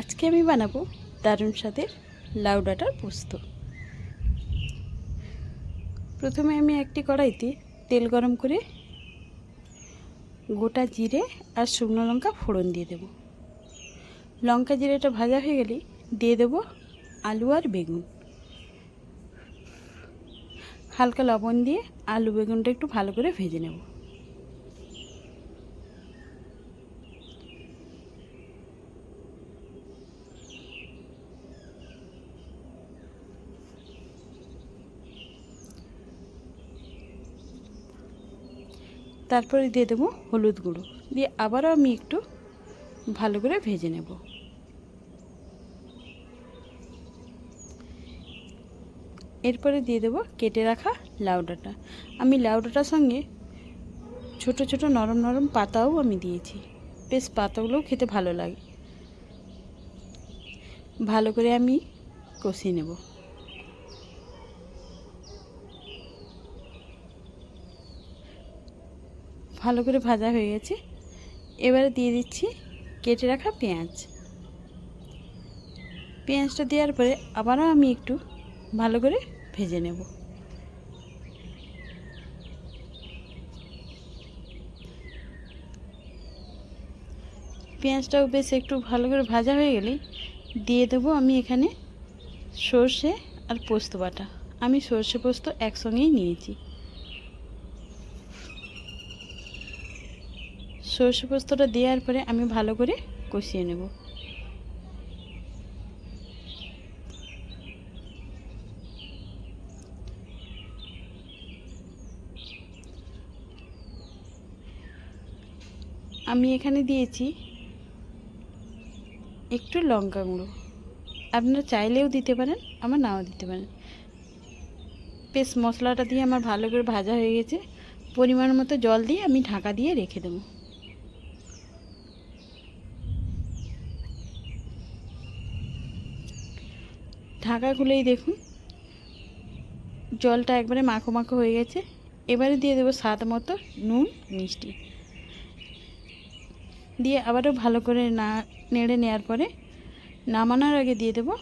আজকে আমি বানাবো দারুণ স্বাদের লাউ ডাঁটার পোস্ত। প্রথমে আমি একটি কড়াইতে তেল গরম করে গোটা জিরে আর শুকনো লঙ্কা ফোড়ন দিয়ে দেব। লঙ্কা জিরেটা ভাজা হয়ে গেলে দিয়ে দেব আলু আর বেগুন। হালকা লবণ দিয়ে আলু বেগুনটা একটু ভালো করে ভেজে নেব। তারপরে দিয়ে দেবো হলুদ গুঁড়ো। দিয়ে আবারও আমি একটু ভালো করে ভেজে নেব। এরপরে দিয়ে দেবো কেটে রাখা লাউ ডাঁটা। আমি লাউ ডাঁটার সঙ্গে ছোট ছোট নরম নরম পাতাও আমি দিয়েছি। বেশ পাতাগুলোও খেতে ভালো লাগে। ভালো করে আমি কষিয়ে নেব। ভালো করে ভাজা হয়ে গেছে। এবারে দিয়ে দিচ্ছি, কেটে রাখা পেঁয়াজ। পেঁয়াজটা দেওয়ার পরে আবারও আমি একটু ভালো করে ভেজে নেব। পেঁয়াজটাও বেশ একটু ভালো করে ভাজা হয়ে গেলে দিয়ে দেবো আমি এখানে সর্ষে আর পোস্ত বাটা। আমি সর্ষে পোস্ত একসঙ্গেই নিয়েছি। সর্ষে পোস্তটা দেওয়ার পরে আমি ভালো করে কষিয়ে নেব। আমি এখানে দিয়েছি একটু লঙ্কা গুঁড়ো। আপনারা চাইলেও দিতে পারেন আমার নাও দিতে পারেন। বেশ, মশলাটা দিয়ে আমার ভালো করে ভাজা হয়ে গেছে। পরিমাণ মতো জল দিয়ে আমি ঢাকা দিয়ে রেখে দেবো। ঢাকা খুলেই দেখুন। জলটা একবারে মাখো মাখো হয়ে গেছে। এবারে দিয়ে দেবো স্বাদ মতো নুন, মিষ্টি। দিয়ে আবারও ভালো করে না, নেড়ে নেওয়ার পরে নামানোর আগে দিয়ে দেবো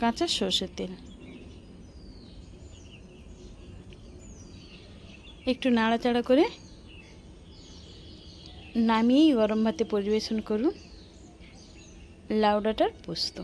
কাঁচা সর্ষের তেল। একটু নাড়াচাড়া করে নামিয়েই গরম ভাতে পরিবেশন করুন। লাউ ডাঁটার পোস্ত।